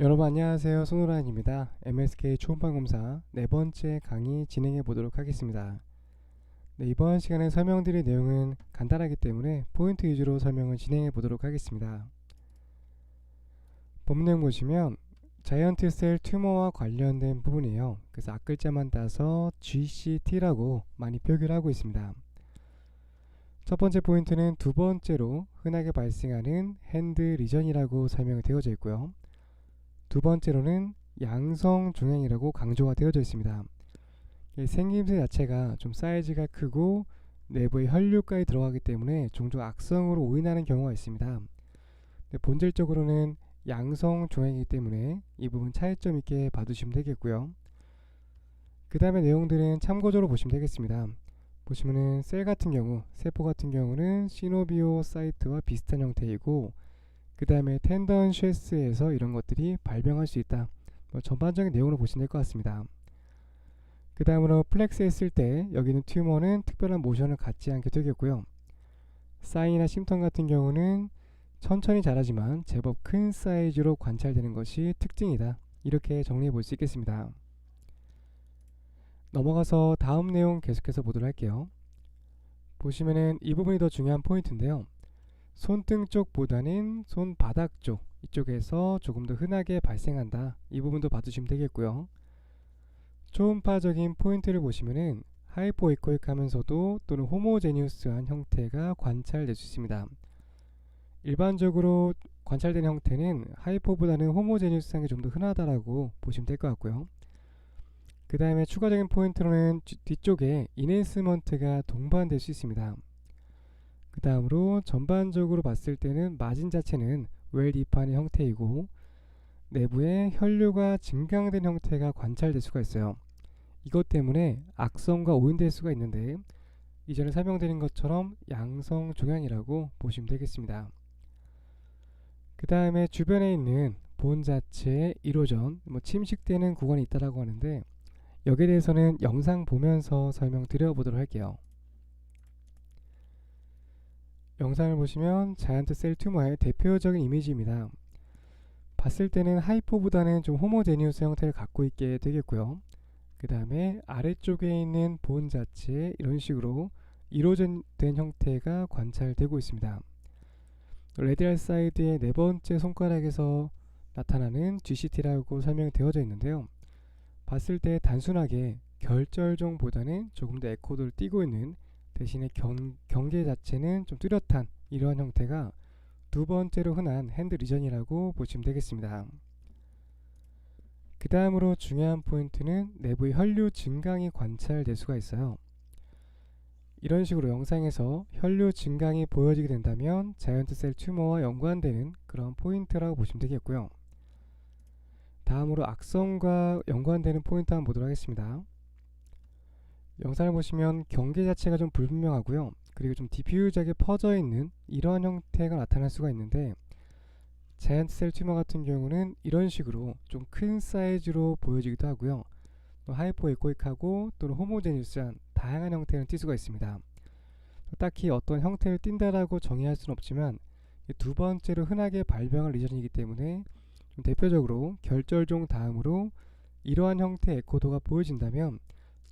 여러분 안녕하세요. 손호란입니다. MSK 초음파 검사 네 번째 강의 진행해 보도록 하겠습니다. 네, 이번 시간에 설명드릴 내용은 간단하기 때문에 포인트 위주로 설명을 진행해 보도록 하겠습니다. 본 내용 보시면 자이언트 셀 튜머와 관련된 부분이에요. 그래서 앞글자만 따서 GCT라고 많이 표기를 하고 있습니다. 첫 번째 포인트는 두 번째로 흔하게 발생하는 핸드 리전이라고 설명이 되어져 있고요. 두 번째로는 양성 종양이라고 강조가 되어져 있습니다. 생김새 자체가 좀 사이즈가 크고 내부에 혈류까지 들어가기 때문에 종종 악성으로 오인하는 경우가 있습니다. 본질적으로는 양성 종양이기 때문에 이 부분 차이점 있게 봐두시면 되겠고요. 그 다음에 내용들은 참고적으로 보시면 되겠습니다. 보시면은 셀 같은 경우, 세포 같은 경우는 시노비오 사이트와 비슷한 형태이고 그 다음에 텐던 쉐스에서 이런 것들이 발병할 수 있다. 뭐 전반적인 내용으로 보시면 될 것 같습니다. 그 다음으로 플렉스 했을 때 여기는 튜머는 특별한 모션을 갖지 않게 되겠고요. 사인이나 심턴 같은 경우는 천천히 자라지만 제법 큰 사이즈로 관찰되는 것이 특징이다. 이렇게 정리해 볼 수 있겠습니다. 넘어가서 다음 내용 계속해서 보도록 할게요. 보시면은 이 부분이 더 중요한 포인트인데요. 손등 쪽보다는 손바닥 쪽 이쪽에서 조금 더 흔하게 발생한다. 이 부분도 봐주시면 되겠고요. 초음파적인 포인트를 보시면은 하이포이코익하면서도 또는 호모제니우스한 형태가 관찰될 수 있습니다. 일반적으로 관찰되는 형태는 하이포보다는 호모제니우스한 게 좀 더 흔하다라고 보시면 될 것 같고요. 그 다음에 추가적인 포인트로는 뒤쪽에 이네스먼트가 동반될 수 있습니다. 그 다음으로 전반적으로 봤을 때는 마진 자체는 웰디판의 형태이고 내부에 혈류가 증강된 형태가 관찰될 수가 있어요. 이것 때문에 악성과 오인될 수가 있는데 이전에 설명드린 것처럼 양성 종양이라고 보시면 되겠습니다. 그 다음에 주변에 있는 본 자체의 이로전, 뭐 침식되는 구간이 있다라고 하는데 여기에 대해서는 영상 보면서 설명드려 보도록 할게요. 영상을 보시면 자이언트 셀 튜머의 대표적인 이미지입니다. 봤을 때는 하이포보다는 좀 호모제니우스 형태를 갖고 있게 되겠고요. 그 다음에 아래쪽에 있는 본 자체에 이런 식으로 이루어진 형태가 관찰되고 있습니다. 레디알 사이드의 네 번째 손가락에서 나타나는 GCT라고 설명되어져 있는데요. 봤을 때 단순하게 결절종보다는 조금 더 에코도를 띄고 있는 대신에 경, 경계 자체는 좀 뚜렷한 이러한 형태가 두 번째로 흔한 핸드 리전이라고 보시면 되겠습니다. 그 다음으로 중요한 포인트는 내부의 혈류 증강이 관찰될 수가 있어요. 이런 식으로 영상에서 혈류 증강이 보여지게 된다면 자이언트 셀 튜머와 연관되는 그런 포인트라고 보시면 되겠고요. 다음으로 악성과 연관되는 포인트 한번 보도록 하겠습니다. 영상을 보시면 경계 자체가 좀 불분명하고요. 그리고 좀 디퓨즈하게 퍼져 있는 이러한 형태가 나타날 수가 있는데 자이언트 셀 튜머 같은 경우는 이런 식으로 좀 큰 사이즈로 보여지기도 하고요. 또 하이포 에코익하고 또는 호모제니스한 다양한 형태를 띌 수가 있습니다. 딱히 어떤 형태를 띈다라고 정의할 수는 없지만 두 번째로 흔하게 발병할 리전이기 때문에 대표적으로 결절종 다음으로 이러한 형태의 에코도가 보여진다면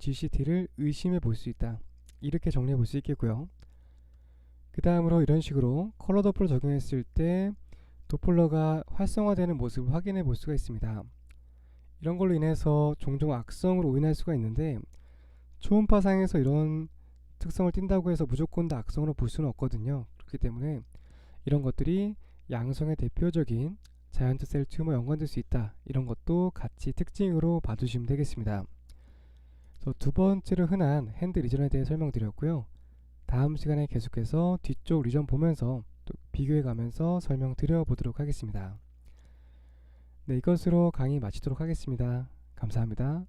GCT를 의심해 볼 수 있다. 이렇게 정리해 볼 수 있겠고요. 그 다음으로 이런 식으로 컬러 도플러 적용했을 때 도플러가 활성화되는 모습을 확인해 볼 수가 있습니다. 이런 걸로 인해서 종종 악성으로 오인할 수가 있는데 초음파상에서 이런 특성을 띈다고 해서 무조건 다 악성으로 볼 수는 없거든요. 그렇기 때문에 이런 것들이 양성의 대표적인 자이언트 셀 튜머 연관될 수 있다. 이런 것도 같이 특징으로 봐주시면 되겠습니다. 두 번째로 흔한 핸드 리전에 대해 설명드렸고요. 다음 시간에 계속해서 뒤쪽 리전 보면서 또 비교해 가면서 설명드려 보도록 하겠습니다. 네, 이것으로 강의 마치도록 하겠습니다. 감사합니다.